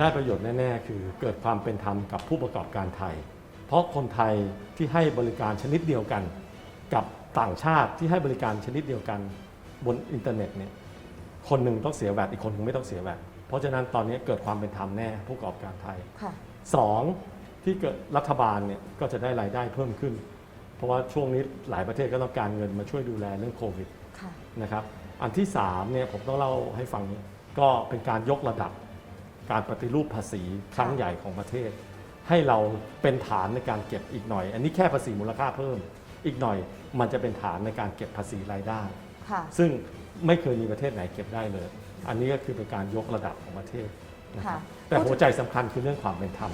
ได้ประโยชน์แน่ ๆ คือเกิดความเป็นธรรมกับผู้ประกอบการไทย เพราะคนไทยที่ให้บริการชนิดเดียวกัน กับต่างชาติที่ให้บริการชนิดเดียวกันบนอินเทอร์เน็ตเนี่ยคนหนึ่งต้องเสียแวดอีกคนหนึงไม่ต้องเสียแวดเพราะฉะนั้นตอนนี้เกิดความเป็นธรรมแน่ผู้ประกอบการไทยค่ะ สองที่เกิดรัฐบาลเนี่ยก็จะได้รายได้เพิ่มขึ้น เพราะว่าช่วงนี้หลายประเทศก็ต้องการเงินมาช่วยดูแลเรื่องโควิด ค่ะ นะครับอันที่3เนี่ยผมต้องเล่าให้ฟังก็เป็นการยกระดับ การปฏิรูปภาษีครั้งใหญ่ของประเทศ ให้เราเป็นฐานในการเก็บอีกหน่อย อันนี้แค่ภาษีมูลค่าเพิ่ม อีกหน่อยมันจะเป็นฐานในการเก็บภาษีรายได้ ค่ะ ซึ่งไม่เคยมีประเทศไหนเก็บได้เลย อันนี้ก็คือเป็นการยกระดับของประเทศนะครับค่ะ แต่หัวใจสำคัญคือเรื่องความเป็นธรรม